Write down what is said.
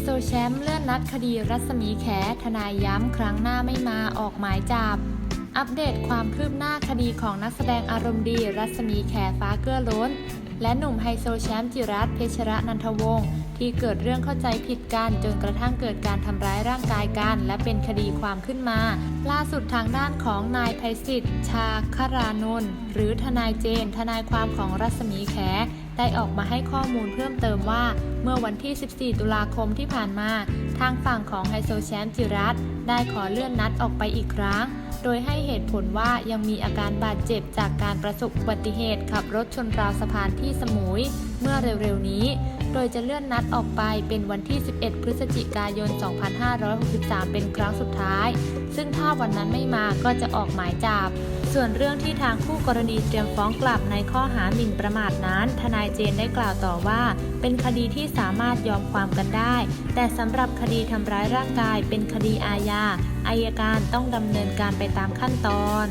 โซแชมป์เลื่อนนัดคดีรัศมีแขทนายย้ำครั้งหน้าไม่มาออกหมายจับ อัปเดตความคืบหน้าคดีของนักแสดงอารมณ์ดี รัศมีแขฟ้าเกื้อล้น และหนุ่มไฮโซแชมป์จิรัตเพชรนันทวงศ์ที่เกิดเรื่องเข้าใจผิดกันจนกระทั่งเกิดการทำร้ายร่างกายกัน และเป็นคดีความขึ้นมา ล่าสุดทางด้านของนายไพศิษฐ์ชาคารานนท์หรือทนายเจน ทนายความของรัศมีแขได้ออกมาให้ข้อมูลเพิ่มเติมว่า เมื่อวันที่ 14 ตุลาคมที่ผ่านมา ทางฝั่งของไฮโซแชมป์จิรัตได้ขอเลื่อนนัดออกไปอีกครั้ง โดยให้เหตุผลว่ายังมีอาการบาดเจ็บจากการประสบอุบัติเหตุขับรถชนราวสะพานที่สมุย เมื่อเร็วๆนี้ โดยจะเลื่อนนัดออกไปเป็นวันที่ 11 พฤศจิกายน 2563 เป็นครั้งสุดท้าย ซึ่งถ้าวันนั้นไม่มาก็จะออกหมายจับ ส่วนเรื่องที่ทางคู่กรณีเตรียมฟ้องกลับในข้อหาหมิ่นประมาทนั้น ทนายเจนได้กล่าวต่อว่า เป็นคดีที่สามารถยอมความกันได้ แต่สำหรับคดีทำร้ายร่างกายเป็นคดีอาญาอายการต้องดำเนินการไปตามขั้นตอน